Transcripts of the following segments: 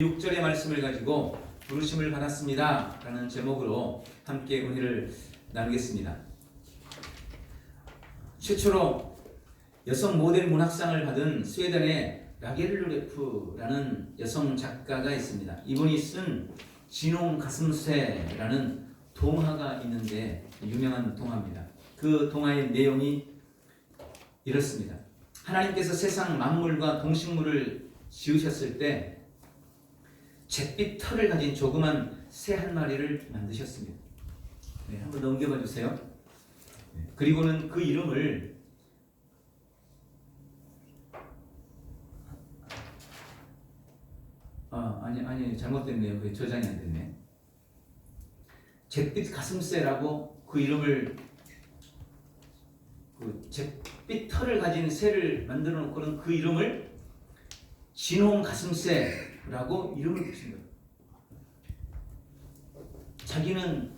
6절의 말씀을 가지고 부르심을 받았습니다. 라는 제목으로 함께 은혜를 나누겠습니다. 최초로 여성 모델 문학상을 받은 스웨덴의 라게르르레프라는 여성 작가가 있습니다. 이분이 쓴 진홍 가슴새라는 동화가 있는데 유명한 동화입니다. 그 동화의 내용이 이렇습니다. 하나님께서 세상 만물과 동식물을 지으셨을 때 잿빛 털을 가진 조그만 새 한 마리를 만드셨습니다. 네, 한번 넘겨봐 주세요. 네, 그리고는 그 이름을 아 아니 아니 잘못됐네요. 그 저장이 안 됐네. 잿빛 가슴새라고 그 이름을 그 잿빛 털을 가진 새를 만들어 놓고는 그 이름을 진홍 가슴새 라고 이름을 붙인 거예요. 자기는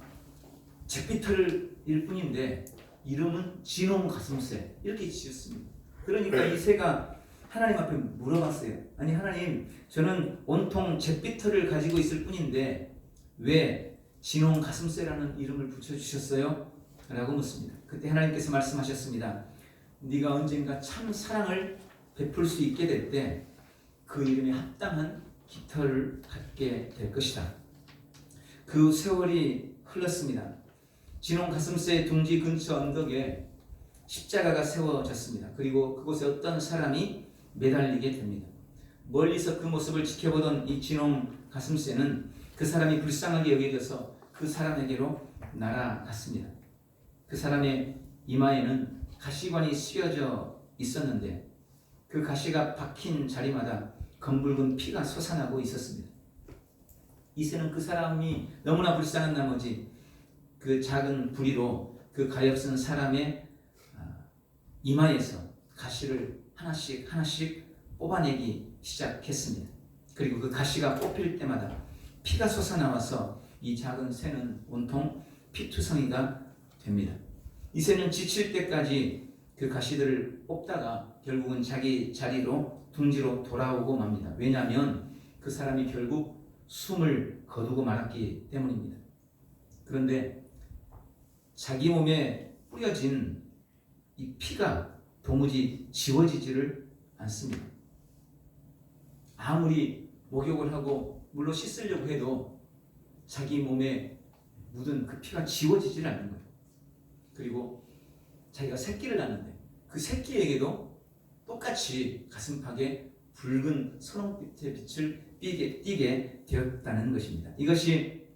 털일 뿐인데 이름은 진홍 가슴새 이렇게 지었습니다. 그러니까 이 새가 하나님 앞에 물어봤어요. 아니 하나님 저는 온통 잿빛 털을 가지고 있을 뿐인데 왜 진홍 가슴새라는 이름을 붙여주셨어요? 라고 묻습니다. 그때 하나님께서 말씀하셨습니다. 네가 언젠가 참 사랑을 베풀 수 있게 될 때 그 이름에 합당한 깃털을 갖게 될 것이다. 그 세월이 흘렀습니다. 진홍 가슴새 둥지 근처 언덕에 십자가가 세워졌습니다. 그리고 그곳에 어떤 사람이 매달리게 됩니다. 멀리서 그 모습을 지켜보던 이 진홍 가슴새는 그 사람이 불쌍하게 여겨져서 그 사람에게로 날아갔습니다. 그 사람의 이마에는 가시관이 씌어져 있었는데 그 가시가 박힌 자리마다 검붉은 피가 솟아나고 있었습니다. 이 새는 그 사람이 너무나 불쌍한 나머지 그 작은 부리로 그 가엾은 사람의 아, 이마에서 가시를 하나씩 하나씩 뽑아내기 시작했습니다. 그리고 그 가시가 뽑힐 때마다 피가 솟아나와서 이 작은 새는 온통 피투성이가 됩니다. 이 새는 지칠 때까지 그 가시들을 뽑다가 결국은 자기 자리로 둥지로 돌아오고 맙니다. 왜냐하면 그 사람이 결국 숨을 거두고 말았기 때문입니다. 그런데 자기 몸에 뿌려진 이 피가 도무지 지워지지를 않습니다. 아무리 목욕을 하고 물로 씻으려고 해도 자기 몸에 묻은 그 피가 지워지질 않는 거예요. 그리고 자기가 새끼를 낳는데 그 새끼에게도 똑같이 가슴팍에 붉은 선홍빛의 빛을 띠게, 띠게 되었다는 것입니다. 이것이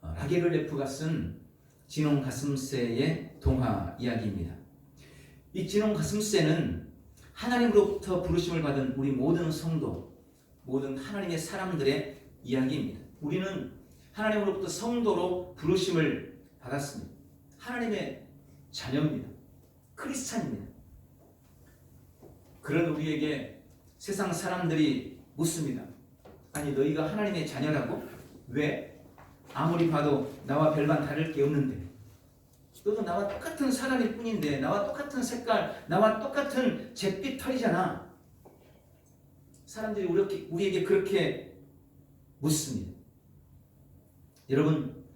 어, 라게르레프가 쓴 진홍 가슴새의 동화 이야기입니다. 이 진홍 가슴새는 하나님으로부터 부르심을 받은 우리 모든 성도, 모든 하나님의 사람들의 이야기입니다. 우리는 하나님으로부터 성도로 부르심을 받았습니다. 하나님의 자녀입니다. 크리스찬입니다. 그런 우리에게 세상 사람들이 묻습니다. 아니 너희가 하나님의 자녀라고? 왜? 아무리 봐도 나와 별반 다를 게 없는데 너도 나와 똑같은 사람일 뿐인데 나와 똑같은 색깔 나와 똑같은 잿빛 털이잖아. 사람들이 우리, 우리에게 그렇게 묻습니다. 여러분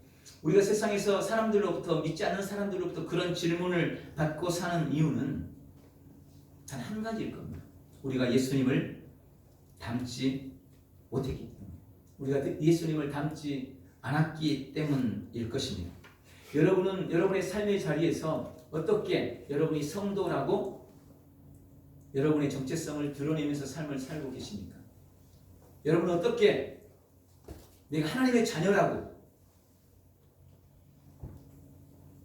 우리가 세상에서 사람들로부터 믿지 않는 사람들로부터 그런 질문을 받고 사는 이유는 단 한 가지일 겁니다. 우리가 예수님을 닮지 못했기 때문에 우리가 예수님을 닮지 않았기 때문일 것입니다. 여러분은 여러분의 삶의 자리에서 어떻게 여러분이 성도라고 여러분의 정체성을 드러내면서 삶을 살고 계십니까? 여러분은 어떻게 내가 하나님의 자녀라고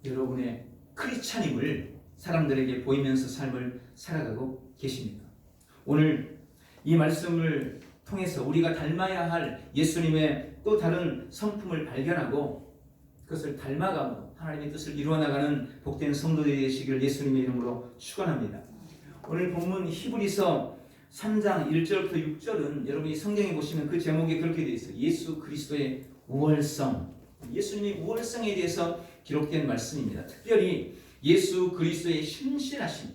여러분의 크리스찬임을 사람들에게 보이면서 삶을 살아가고 계십니까? 오늘 이 말씀을 통해서 우리가 닮아야 할 예수님의 또 다른 성품을 발견하고 그것을 닮아가고 하나님의 뜻을 이루어 나가는 복된 성도들이 되시기를 예수님의 이름으로 축원합니다. 오늘 본문 히브리서 3장 1절부터 6절은 여러분이 성경에 보시면 그 제목이 그렇게 되어 있어요. 예수 그리스도의 우월성. 예수님의 우월성에 대해서 기록된 말씀입니다. 특별히 예수 그리스도의 신실하심,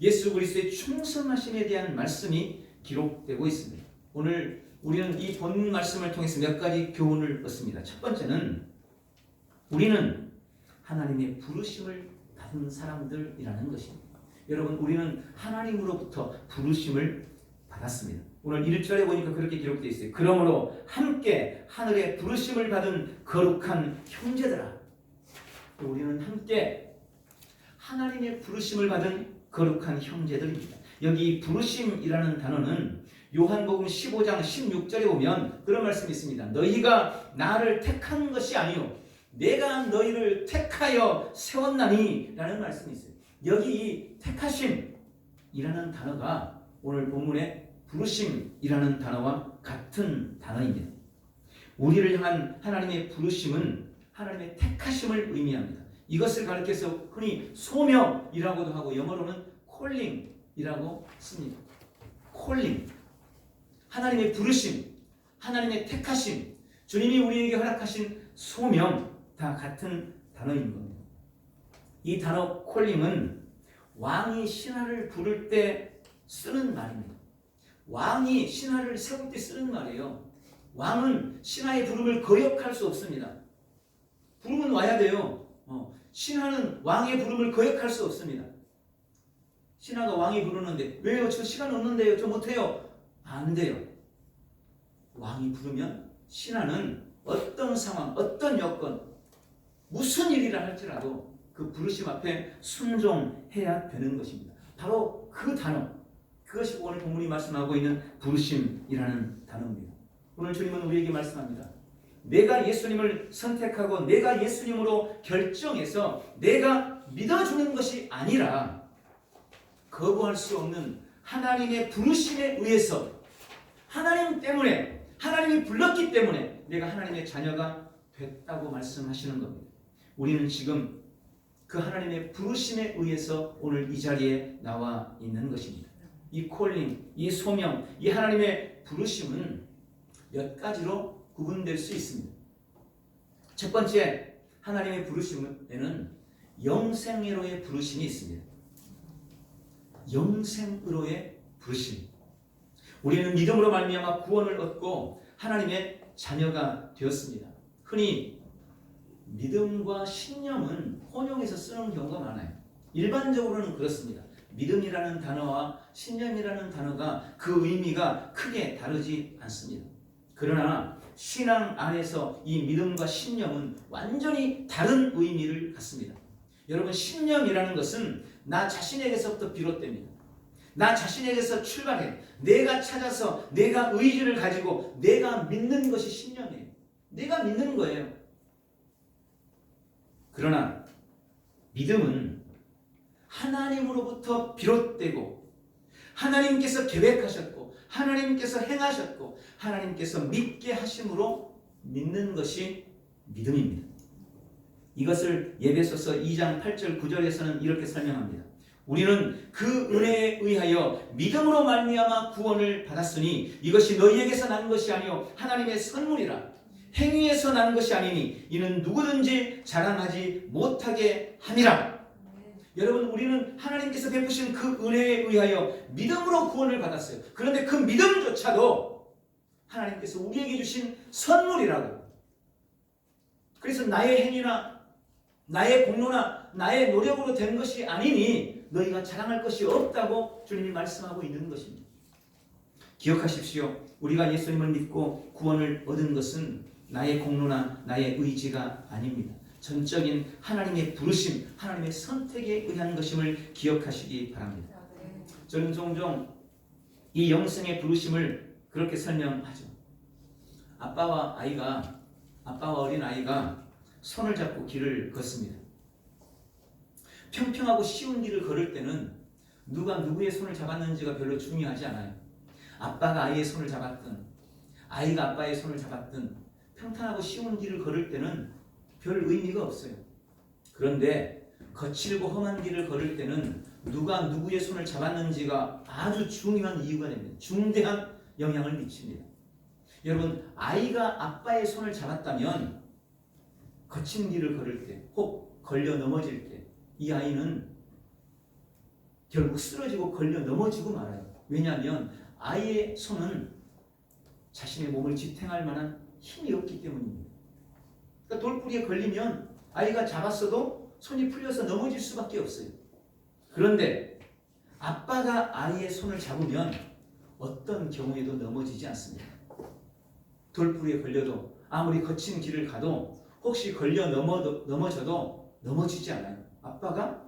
예수 그리스도의 충성하심에 대한 말씀이 기록되고 있습니다. 오늘 우리는 이 본 말씀을 통해서 몇 가지 교훈을 얻습니다. 첫 번째는 우리는 하나님의 부르심을 받은 사람들이라는 것입니다. 여러분, 우리는 하나님으로부터 부르심을 받았습니다. 오늘 1절에 보니까 그렇게 기록되어 있어요. 그러므로 함께 하늘의 부르심을 받은 거룩한 형제들아. 우리는 함께 하나님의 부르심을 받은 거룩한 형제들입니다. 여기 부르심이라는 단어는 요한복음 15장 16절에 보면 그런 말씀이 있습니다. 너희가 나를 택한 것이 아니요 내가 너희를 택하여 세웠나니 라는 말씀이 있어요. 여기 이 택하심이라는 단어가 오늘 본문의 부르심이라는 단어와 같은 단어입니다. 우리를 향한 하나님의 부르심은 하나님의 택하심을 의미합니다. 이것을 가리켜서 흔히 소명이라고도 하고 영어로는 콜링이라고 씁니다. 콜링. 하나님의 부르심, 하나님의 택하심, 주님이 우리에게 허락하신 소명 다 같은 단어인 겁니다. 이 단어 콜링은 왕이 신하를 부를 때 쓰는 말입니다. 왕이 신하를 세울 때 쓰는 말이에요. 왕은 신하의 부름을 거역할 수 없습니다. 부름은 와야 돼요. 어, 신하는 왕의 부름을 거역할 수 없습니다. 신하가 왕이 부르는데 왜요? 저 시간 없는데요. 저 못해요. 안 돼요. 왕이 부르면 신하는 어떤 상황, 어떤 여건, 무슨 일이라 할지라도 그 부르심 앞에 순종해야 되는 것입니다. 바로 그 단어, 그것이 오늘 본문이 말씀하고 있는 부르심이라는 단어입니다. 오늘 주님은 우리에게 말씀합니다. 내가 예수님을 선택하고 내가 예수님으로 결정해서 내가 믿어주는 것이 아니라 거부할 수 없는 하나님의 부르심에 의해서 하나님 때문에 하나님이 불렀기 때문에 내가 하나님의 자녀가 됐다고 말씀하시는 겁니다. 우리는 지금 그 하나님의 부르심에 의해서 오늘 이 자리에 나와 있는 것입니다. 이 콜링, 이 소명, 이 하나님의 부르심은 몇 가지로 구분될 수 있습니다. 첫 번째, 하나님의 부르심에는 영생으로의 부르심이 있습니다. 영생으로의 부르심. 우리는 믿음으로 말미암아 구원을 얻고 하나님의 자녀가 되었습니다. 흔히 믿음과 신념은 혼용해서 쓰는 경우가 많아요. 일반적으로는 그렇습니다. 믿음이라는 단어와 신념이라는 단어가 그 의미가 크게 다르지 않습니다. 그러나 신앙 안에서 이 믿음과 신념은 완전히 다른 의미를 갖습니다. 여러분 신념이라는 것은 나 자신에게서부터 비롯됩니다. 나 자신에게서 출발해 내가 찾아서 내가 의지를 가지고 내가 믿는 것이 신념이에요. 내가 믿는 거예요. 그러나 믿음은 하나님으로부터 비롯되고 하나님께서 계획하셨고 하나님께서 행하셨고 하나님께서 믿게 하심으로 믿는 것이 믿음입니다. 이것을 예배소서 2장 8절 9절에서는 이렇게 설명합니다. 우리는 그 은혜에 의하여 믿음으로 말미암아 구원을 받았으니 이것이 너희에게서 난 것이 아니요 하나님의 선물이라 행위에서 난 것이 아니니 이는 누구든지 자랑하지 못하게 함이라. 여러분 우리는 하나님께서 베푸신 그 은혜에 의하여 믿음으로 구원을 받았어요. 그런데 그 믿음조차도 하나님께서 우리에게 주신 선물이라고. 그래서 나의 행위나 나의 공로나 나의 노력으로 된 것이 아니니 너희가 자랑할 것이 없다고 주님이 말씀하고 있는 것입니다. 기억하십시오. 우리가 예수님을 믿고 구원을 얻은 것은 나의 공로나 나의 의지가 아닙니다. 전적인 하나님의 부르심, 하나님의 선택에 의한 것임을 기억하시기 바랍니다. 저는 종종 이 영성의 부르심을 그렇게 설명하죠. 아빠와 아이가 아빠와 어린 아이가 손을 잡고 길을 걷습니다. 평평하고 쉬운 길을 걸을 때는 누가 누구의 손을 잡았는지가 별로 중요하지 않아요. 아빠가 아이의 손을 잡았든 아이가 아빠의 손을 잡았든 평탄하고 쉬운 길을 걸을 때는 별 의미가 없어요. 그런데 거칠고 험한 길을 걸을 때는 누가 누구의 손을 잡았는지가 아주 중요한 이유가 됩니다. 중대한 영향을 미칩니다. 여러분, 아이가 아빠의 손을 잡았다면 거친 길을 걸을 때, 혹 걸려 넘어질 때, 이 아이는 결국 쓰러지고 걸려 넘어지고 말아요. 왜냐하면 아이의 손은 자신의 몸을 지탱할 만한 힘이 없기 때문입니다. 그러니까 돌뿌리에 걸리면 아이가 잡았어도 손이 풀려서 넘어질 수밖에 없어요. 그런데 아빠가 아이의 손을 잡으면 어떤 경우에도 넘어지지 않습니다. 돌뿌리에 걸려도 아무리 거친 길을 가도 혹시 걸려 넘어, 넘어져도 넘어지지 않아요. 아빠가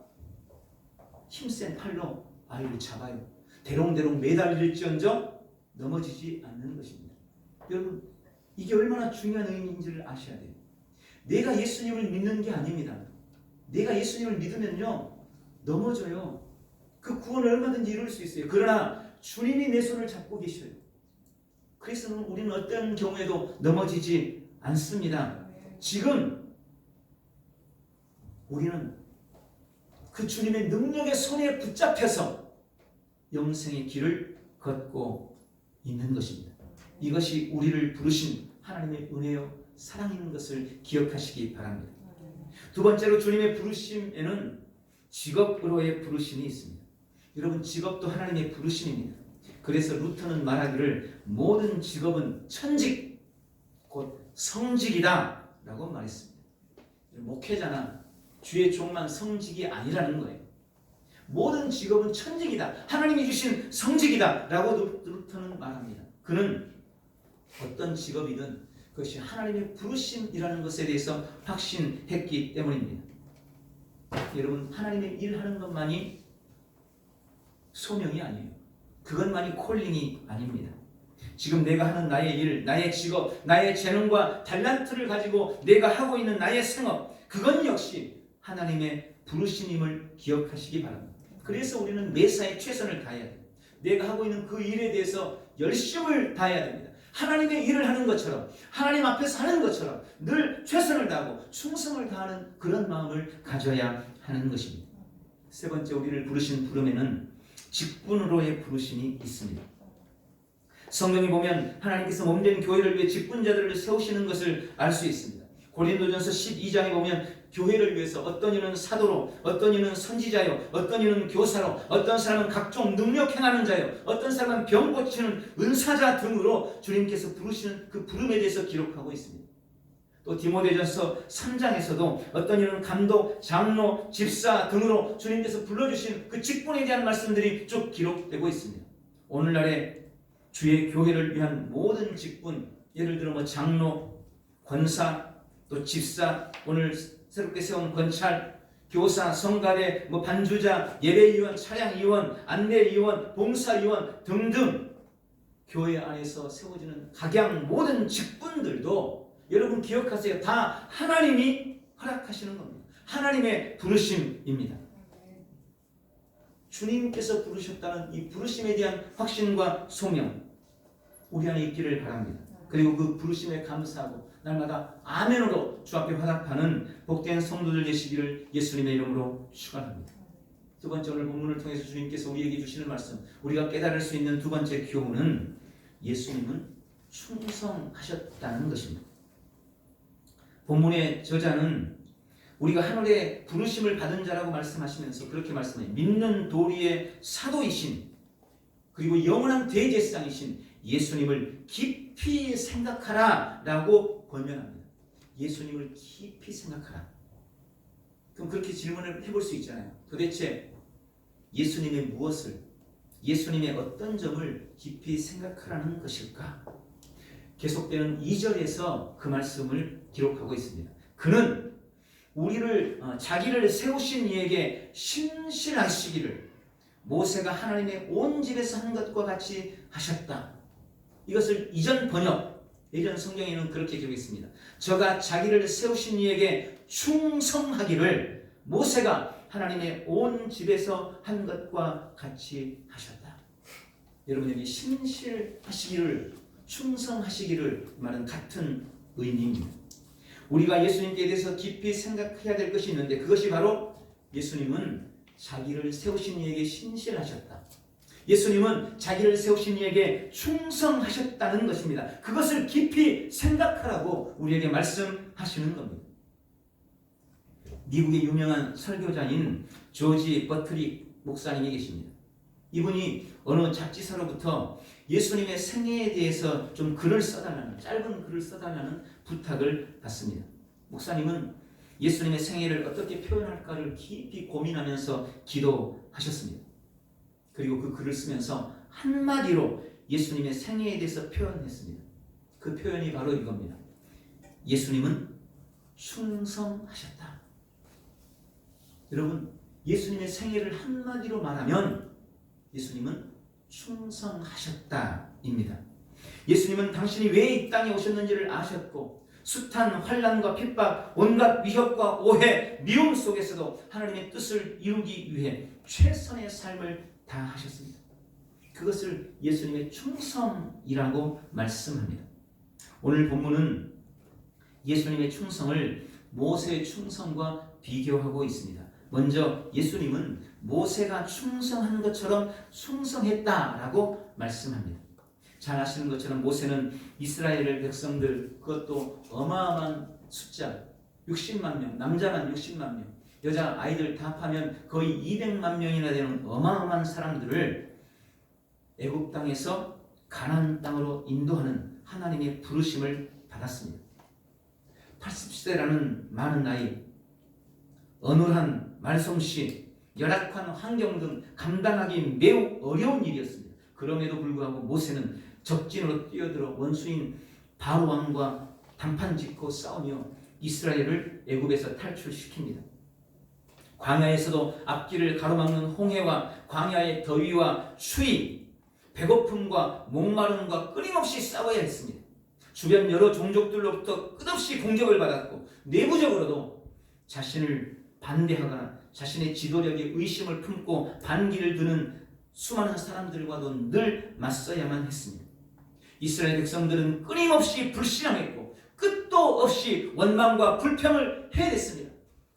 힘센 팔로 아이를 잡아요. 대롱대롱 매달릴지언정 넘어지지 않는 것입니다. 여러분 이게 얼마나 중요한 의미인지를 아셔야 돼요. 내가 예수님을 믿는 게 아닙니다. 내가 예수님을 믿으면요 넘어져요. 그 구원을 얼마든지 이룰 수 있어요. 그러나 주님이 내 손을 잡고 계셔요. 그래서 우리는 어떤 경우에도 넘어지지 않습니다. 지금 우리는 그 주님의 능력의 손에 붙잡혀서 영생의 길을 걷고 있는 것입니다. 이것이 우리를 부르신 하나님의 은혜요 사랑인 것을 기억하시기 바랍니다. 두 번째로 주님의 부르심에는 직업으로의 부르심이 있습니다. 여러분 직업도 하나님의 부르심입니다. 그래서 루터는 말하기를 모든 직업은 천직 곧 성직이다 라고 말했습니다. 목회자나 주의 종만 성직이 아니라는 거예요. 모든 직업은 천직이다. 하나님이 주신 성직이다 라고 루터는 말합니다. 그는 어떤 직업이든 그것이 하나님의 부르심이라는 것에 대해서 확신했기 때문입니다. 여러분 하나님의 일하는 것만이 소명이 아니에요. 그것만이 콜링이 아닙니다. 지금 내가 하는 나의 일, 나의 직업, 나의 재능과 달란트를 가지고 내가 하고 있는 나의 생업, 그건 역시 하나님의 부르심임을 기억하시기 바랍니다. 그래서 우리는 매사에 최선을 다해야 돼요. 내가 하고 있는 그 일에 대해서 열심을 다해야 됩니다. 하나님의 일을 하는 것처럼 하나님 앞에서 하는 것처럼 늘 최선을 다하고 충성을 다하는 그런 마음을 가져야 하는 것입니다. 세 번째 우리를 부르신 부름에는 직분으로의 부르심이 있습니다. 성경에 보면 하나님께서 몸된 교회를 위해 직분자들을 세우시는 것을 알 수 있습니다. 고린도전서 12장에 보면 교회를 위해서 어떤 이는 사도로, 어떤 이는 선지자요, 어떤 이는 교사로, 어떤 사람은 각종 능력 행하는 자요, 어떤 사람은 병 고치는 은사자 등으로 주님께서 부르시는 그 부름에 대해서 기록하고 있습니다. 또 디모데전서 3장에서도 어떤 이는 감독, 장로, 집사 등으로 주님께서 불러주신 그 직분에 대한 말씀들이 쭉 기록되고 있습니다. 오늘날의 주의 교회를 위한 모든 직분, 예를 들어 뭐 장로, 권사, 또 집사, 오늘 새롭게 세운 권찰, 교사, 성가대, 뭐 반주자, 예배위원, 차량위원, 안내위원, 봉사위원 등등 교회 안에서 세워지는 각양 모든 직분들도 여러분 기억하세요. 다 하나님이 허락하시는 겁니다. 하나님의 부르심입니다. 주님께서 부르셨다는 이 부르심에 대한 확신과 소명 우리 안에 있기를 바랍니다. 그리고 그 부르심에 감사하고 날마다 아멘으로 주 앞에 화답하는 복된 성도들 되시기를 예수님의 이름으로 축원합니다. 두 번째 오늘 본문을 통해서 주님께서 우리에게 주시는 말씀, 우리가 깨달을 수 있는 두 번째 교훈은 예수님은 충성하셨다는 것입니다. 본문의 저자는 우리가 하늘에 부르심을 받은 자라고 말씀하시면서 그렇게 말씀해요. 믿는 도리의 사도이신 그리고 영원한 대제사장이신 예수님을 깊이 생각하라 라고 권면합니다. 예수님을 깊이 생각하라. 그럼 그렇게 질문을 해볼 수 있잖아요. 도대체 예수님의 무엇을, 예수님의 어떤 점을 깊이 생각하라는 것일까? 계속되는 2절에서 그 말씀을 기록하고 있습니다. 그는 우리를 어, 자기를 세우신 이에게 신실하시기를 모세가 하나님의 온 집에서 한 것과 같이 하셨다. 이것을 이전 번역, 예전 성경에는 그렇게 기록했습니다. 저가 자기를 세우신 이에게 충성하기를 모세가 하나님의 온 집에서 한 것과 같이 하셨다. 여러분 여기 신실하시기를 충성하시기를 말은 같은 의미입니다. 우리가 예수님께 대해서 깊이 생각해야 될 것이 있는데 그것이 바로 예수님은 자기를 세우신 이에게 신실하셨다. 예수님은 자기를 세우신 이에게 충성하셨다는 것입니다. 그것을 깊이 생각하라고 우리에게 말씀하시는 겁니다. 미국의 유명한 설교자인 조지 버트릭 목사님이 계십니다. 이분이 어느 잡지사로부터 예수님의 생애에 대해서 좀 글을 써달라는 짧은 글을 써달라는 부탁을 받습니다. 목사님은 예수님의 생애를 어떻게 표현할까를 깊이 고민하면서 기도하셨습니다. 그리고 그 글을 쓰면서 한마디로 예수님의 생애에 대해서 표현했습니다. 그 표현이 바로 이겁니다. 예수님은 충성하셨다. 여러분, 예수님의 생애를 한마디로 말하면 예수님은 충성하셨다입니다. 예수님은 당신이 왜 이 땅에 오셨는지를 아셨고 숱한 환란과 핍박, 온갖 위협과 오해, 미움 속에서도 하나님의 뜻을 이루기 위해 최선의 삶을 다 하셨습니다. 그것을 예수님의 충성이라고 말씀합니다. 오늘 본문은 예수님의 충성을 모세의 충성과 비교하고 있습니다. 먼저 예수님은 모세가 충성한 것처럼 충성했다라고 말씀합니다. 잘 아시는 것처럼 모세는 이스라엘 백성들 그것도 어마어마한 숫자 60만 명, 남자만 60만 명, 여자 아이들 다 합하면 거의 200만 명이나 되는 어마어마한 사람들을 애굽 땅에서 가나안 땅으로 인도하는 하나님의 부르심을 받았습니다. 80세라는 많은 나이, 어눌한 말솜씨, 열악한 환경 등 감당하기 매우 어려운 일이었습니다. 그럼에도 불구하고 모세는 적진으로 뛰어들어 원수인 바로 왕과 단판 짓고 싸우며 이스라엘을 애굽에서 탈출시킵니다. 광야에서도 앞길을 가로막는 홍해와 광야의 더위와 추위, 배고픔과 목마름과 끊임없이 싸워야 했습니다. 주변 여러 종족들로부터 끝없이 공격을 받았고 내부적으로도 자신을 반대하거나 자신의 지도력에 의심을 품고 반기를 드는 수많은 사람들과도 늘 맞서야만 했습니다. 이스라엘 백성들은 끊임없이 불신앙했고 끝도 없이 원망과 불평을 해댔습니다.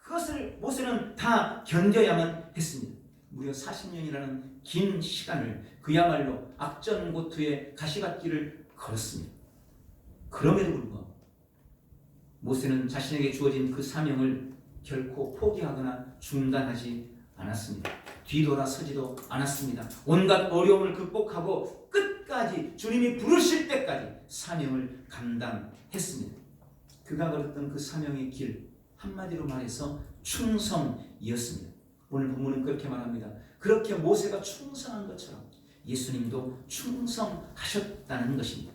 그것을 모세는 다 견뎌야만 했습니다. 무려 40년이라는 긴 시간을 그야말로 악전고투의 가시밭길을 걸었습니다. 그럼에도 불구하고 모세는 자신에게 주어진 그 사명을 결코 포기하거나 중단하지 않았습니다. 뒤돌아서지도 않았습니다. 온갖 어려움을 극복하고 끝까지 주님이 부르실 때까지 사명을 감당했습니다. 그가 걸었던 그 사명의 길 한마디로 말해서 충성이었습니다. 오늘 본문은 그렇게 말합니다. 그렇게 모세가 충성한 것처럼 예수님도 충성하셨다는 것입니다.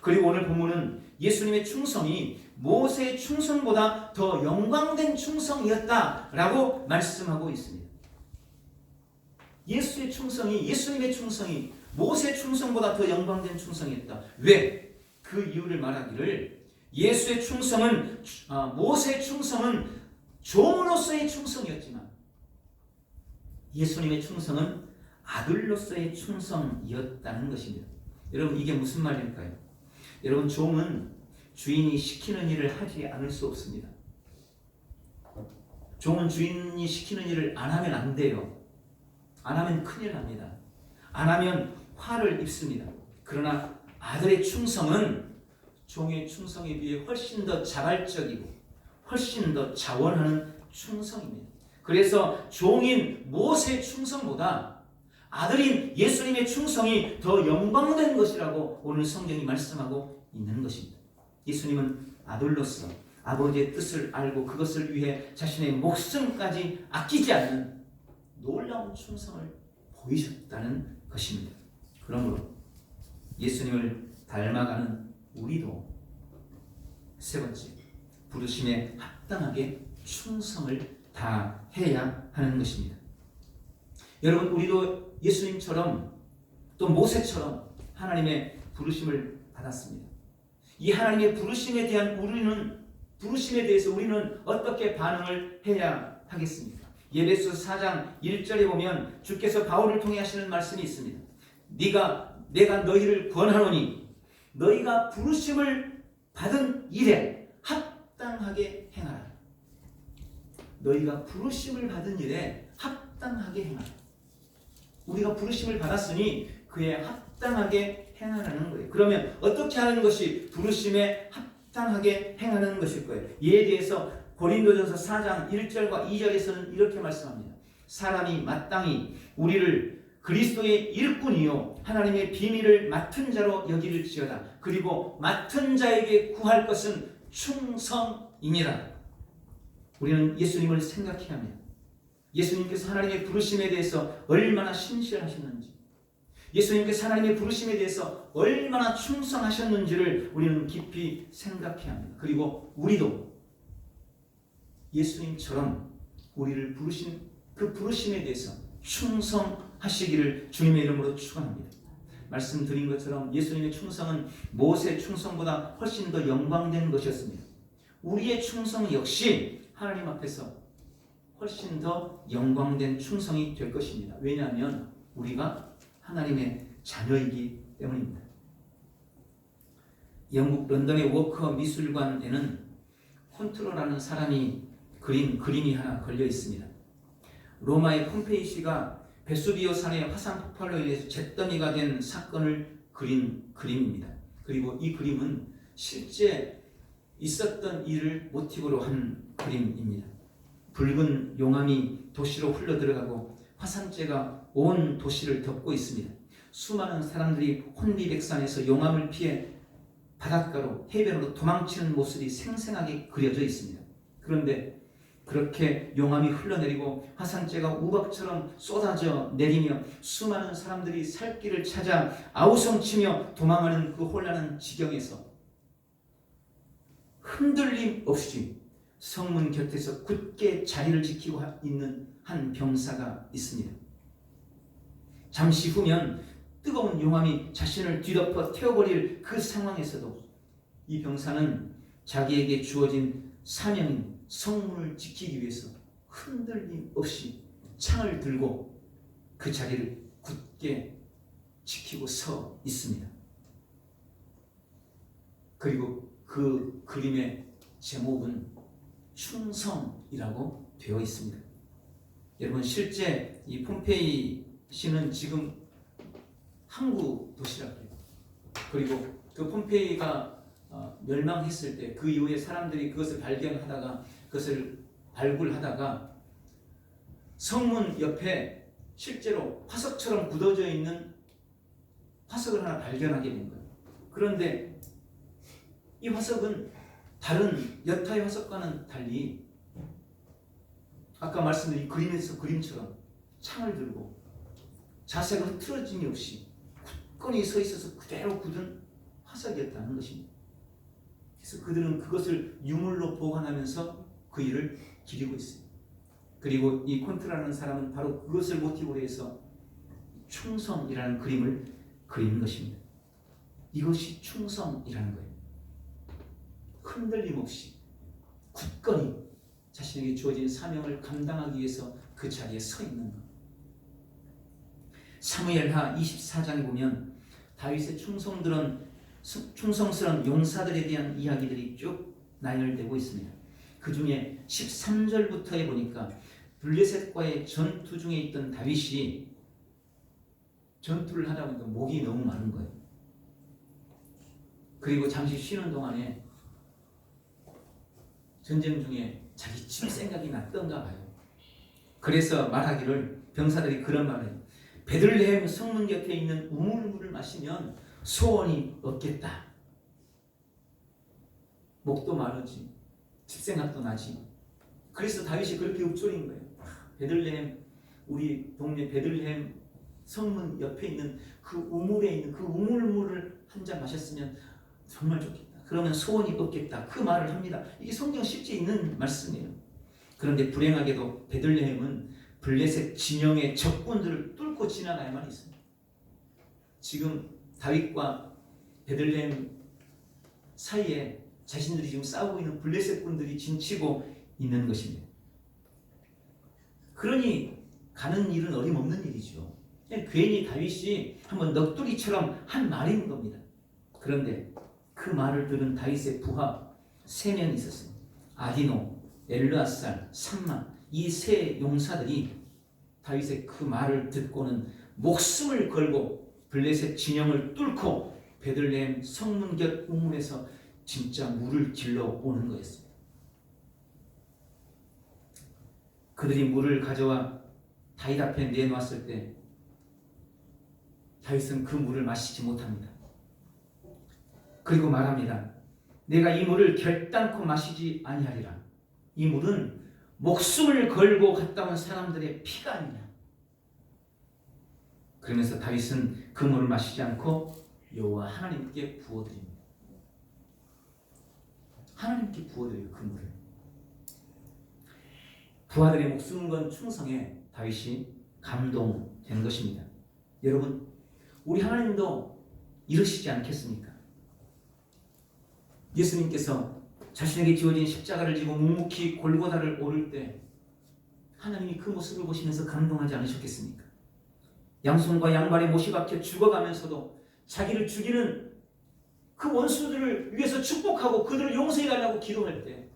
그리고 오늘 본문은 예수님의 충성이 모세의 충성보다 더 영광된 충성이었다라고 말씀하고 있습니다. 예수의 충성이 예수님의 충성이 모세의 충성보다 더 영광된 충성이었다. 왜? 그 이유를 말하기를 예수의 충성은 아, 모세의 충성은 종으로서의 충성이었지만 예수님의 충성은 아들로서의 충성이었다는 것입니다. 여러분 이게 무슨 말일까요? 여러분 종은 주인이 시키는 일을 하지 않을 수 없습니다. 종은 주인이 시키는 일을 안 하면 안 돼요. 안 하면 큰일 납니다. 안 하면 화를 입습니다. 그러나 아들의 충성은 종의 충성에 비해 훨씬 더 자발적이고 훨씬 더 자원하는 충성입니다. 그래서 종인 모세의 충성보다 아들인 예수님의 충성이 더 영광된 것이라고 오늘 성경이 말씀하고 있는 것입니다. 예수님은 아들로서 아버지의 뜻을 알고 그것을 위해 자신의 목숨까지 아끼지 않는 놀라운 충성을 보이셨다는 것입니다. 그러므로 예수님을 닮아가는 우리도 세 번째 부르심에 합당하게 충성을 다해야 하는 것입니다. 여러분 우리도 예수님처럼 또 모세처럼 하나님의 부르심을 받았습니다. 이 하나님의 부르심에 대한 우리는 부르심에 대해서 우리는 어떻게 반응을 해야 하겠습니까? 예배서 4장 1절에 보면 주께서 바울을 통해 하시는 말씀이 있습니다. 네가 내가 너희를 권하노니 너희가 부르심을 받은 일에 합당하게 행하라. 너희가 부르심을 받은 일에 합당하게 행하라. 우리가 부르심을 받았으니 그에 합당하게 행하라는 거예요. 그러면 어떻게 하는 것이 부르심에 합당하게 행하는 것일 거예요. 이에 대해서 고린도전서 4장 1절과 2절에서는 이렇게 말씀합니다. 사람이 마땅히 우리를 그리스도의 일꾼이요 하나님의 비밀을 맡은 자로 여기를지어다. 그리고 맡은 자에게 구할 것은 충성이니라. 우리는 예수님을 생각해야 합니다. 예수님께서 하나님의 부르심에 대해서 얼마나 신실하셨는지, 예수님께서 하나님의 부르심에 대해서 얼마나 충성하셨는지를 우리는 깊이 생각해야 합니다. 그리고 우리도 예수님처럼 우리를 부르신 그 부르심에 대해서 충성 하시기를 주님의 이름으로 축원합니다. 말씀드린 것처럼 예수님의 충성은 모세 충성보다 훨씬 더 영광된 것이었습니다. 우리의 충성 역시 하나님 앞에서 훨씬 더 영광된 충성이 될 것입니다. 왜냐하면 우리가 하나님의 자녀이기 때문입니다. 영국 런던의 워커 미술관에는 콘트로라는 사람이 그린 그림이 하나 걸려 있습니다. 로마의 폼페이시가 베수비오 산의 화산 폭발로 인해서 잿더미가 된 사건을 그린 그림입니다. 그리고 이 그림은 실제 있었던 일을 모티브로 한 그림입니다. 붉은 용암이 도시로 흘러 들어가고 화산재가 온 도시를 덮고 있습니다. 수많은 사람들이 혼비백산에서 용암을 피해 바닷가로 해변으로 도망치는 모습이 생생하게 그려져 있습니다. 그런데 그렇게 용암이 흘러내리고 화산재가 우박처럼 쏟아져 내리며 수많은 사람들이 살 길을 찾아 아우성치며 도망하는 그 혼란한 지경에서 흔들림 없이 성문 곁에서 굳게 자리를 지키고 있는 한 병사가 있습니다. 잠시 후면 뜨거운 용암이 자신을 뒤덮어 태워버릴 그 상황에서도 이 병사는 자기에게 주어진 사명인 성문을 지키기 위해서 흔들림 없이 창을 들고 그 자리를 굳게 지키고 서 있습니다. 그리고 그 그림의 제목은 충성이라고 되어 있습니다. 여러분 실제 이 폼페이 시는 지금 항구 도시락이에요. 그리고 그 폼페이가 어, 멸망했을 때 그 이후에 사람들이 그것을 발견하다가 그것을 발굴하다가 성문 옆에 실제로 화석처럼 굳어져 있는 화석을 하나 발견하게 된 거예요. 그런데 이 화석은 다른 여타의 화석과는 달리 아까 말씀드린 그림에서 그림처럼 창을 들고 자세가 흐트러짐이 없이 굳건히 서 있어서 그대로 굳은 화석이었다는 것입니다. 그래서 그들은 그것을 유물로 보관하면서 그 일을 기리고 있습니다. 그리고 이 콘트라는 사람은 바로 그것을 모티브로 해서 충성이라는 그림을 그리는 것입니다. 이것이 충성이라는 거예요. 흔들림 없이 굳건히 자신에게 주어진 사명을 감당하기 위해서 그 자리에 서 있는 것. 사무엘하 24장에 보면 다윗의 충성들은 충성스러운 용사들에 대한 이야기들이 쭉 나열되고 있습니다. 그 중에 13절부터에 보니까 블레셋과의 전투 중에 있던 다윗이 전투를 하다 보니까 목이 너무 마른 거예요. 그리고 잠시 쉬는 동안에 전쟁 중에 자기 집 생각이 났던가 봐요. 그래서 말하기를 병사들이 그런 말을 해요. 베들레헴 성문 곁에 있는 우물물을 마시면 소원이 없겠다. 목도 마르지. 집 생각도 나지. 그래서 다윗이 그렇게 읊조린 거예요. 베들레헴 우리 동네 베들레헴 성문 옆에 있는 그 우물에 있는 그 우물물을 한 잔 마셨으면 정말 좋겠다. 그러면 소원이 없겠다. 그 말을 합니다. 이게 성경 실제 있는 말씀이에요. 그런데 불행하게도 베들레헴은 블레셋 진영의 적군들을 뚫고 지나가야만 있습니다. 지금 다윗과 베들레헴 사이에 자신들이 지금 싸우고 있는 블레셋 군들이 진치고 있는 것입니다. 그러니 가는 일은 어림없는 일이죠. 괜히 다윗이 한번 넋두리처럼 한 말인 겁니다. 그런데 그 말을 들은 다윗의 부하 세 명이 있었습니다. 아디노, 엘르아살, 삼만 이 세 용사들이 다윗의 그 말을 듣고는 목숨을 걸고 블레셋 진영을 뚫고 베들레헴 성문 곁 우물에서 진짜 물을 길러 오는 거였습니다. 그들이 물을 가져와 다윗 앞에 내놓았을 때 다윗은 그 물을 마시지 못합니다. 그리고 말합니다. 내가 이 물을 결단코 마시지 아니하리라. 이 물은 목숨을 걸고 갔다 온 사람들의 피가 아니냐. 그러면서 다윗은 그 물을 마시지 않고 여호와 하나님께 부어드립니다. 하나님께 부어드려요 그 물을. 부하들의 목숨 건 충성에 다윗이 감동된 것입니다. 여러분, 우리 하나님도 이러시지 않겠습니까? 예수님께서 자신에게 지어진 십자가를 지고 묵묵히 골고다를 오를 때 하나님이 그 모습을 보시면서 감동하지 않으셨겠습니까? 양손과 양발에 못이 박혀 죽어가면서도 자기를 죽이는 그 원수들을 위해서 축복하고 그들을 용서해 달라고 기도할 때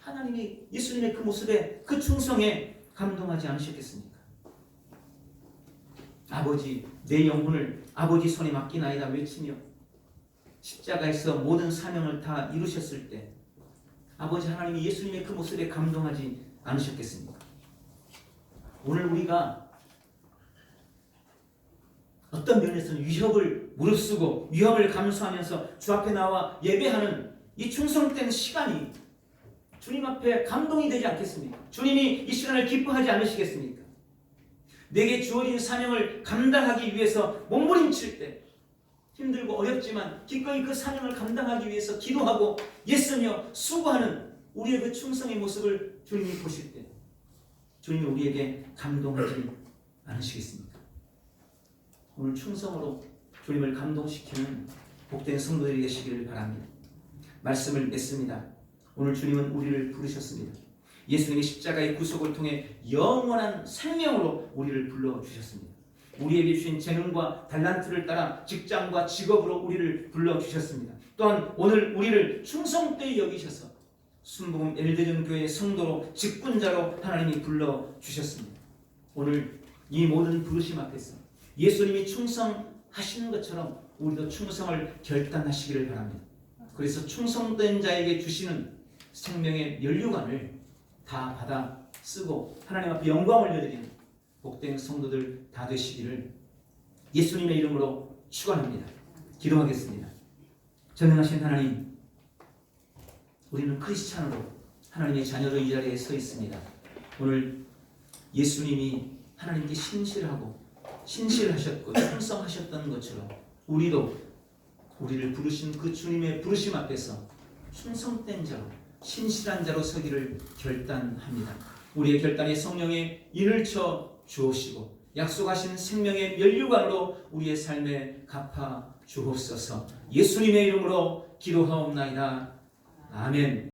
하나님이 예수님의 그 모습에 그 충성에 감동하지 않으셨겠습니까? 아버지 내 영혼을 아버지 손에 맡기나이다 외치며 십자가에서 모든 사명을 다 이루셨을 때 아버지 하나님이 예수님의 그 모습에 감동하지 않으셨겠습니까? 오늘 우리가 어떤 면에서는 위협을 무릅쓰고 위협을 감수하면서 주 앞에 나와 예배하는 이 충성된 시간이 주님 앞에 감동이 되지 않겠습니까? 주님이 이 시간을 기뻐하지 않으시겠습니까? 내게 주어진 사명을 감당하기 위해서 몸부림칠 때 힘들고 어렵지만 기꺼이 그 사명을 감당하기 위해서 기도하고 예쓰며 수고하는 우리의 그 충성의 모습을 주님이 보실 때 주님이 우리에게 감동하지 않으시겠습니까? 오늘 충성으로 주님을 감동시키는 복된 성도들이 되시기를 바랍니다. 말씀을 맺습니다. 오늘 주님은 우리를 부르셨습니다. 예수님의 십자가의 구속을 통해 영원한 생명으로 우리를 불러주셨습니다. 우리에게 주신 재능과 달란트를 따라 직장과 직업으로 우리를 불러주셨습니다. 또한 오늘 우리를 충성되이 여기셔서 순복음 엘드전 교회 성도로 직분자로 하나님이 불러주셨습니다. 오늘 이 모든 부르심 앞에서 예수님이 충성하시는 것처럼 우리도 충성을 결단하시기를 바랍니다. 그래서 충성된 자에게 주시는 생명의 연류관을 다 받아 쓰고 하나님 앞에 영광을 올려드리는 복된 성도들 다 되시기를 예수님의 이름으로 축원합니다. 기도하겠습니다. 전능하신 하나님, 우리는 크리스찬으로 하나님의 자녀로 이 자리에 서 있습니다. 오늘 예수님이 하나님께 신실하고 신실하셨고 충성하셨던 것처럼 우리도 우리를 부르신 그 주님의 부르심 앞에서 충성된 자로 신실한 자로 서기를 결단합니다. 우리의 결단에 성령의 인을 쳐 주옵시고 약속하신 생명의 면류관으로 우리의 삶에 갚아 주옵소서. 예수님의 이름으로 기도하옵나이다. 아멘.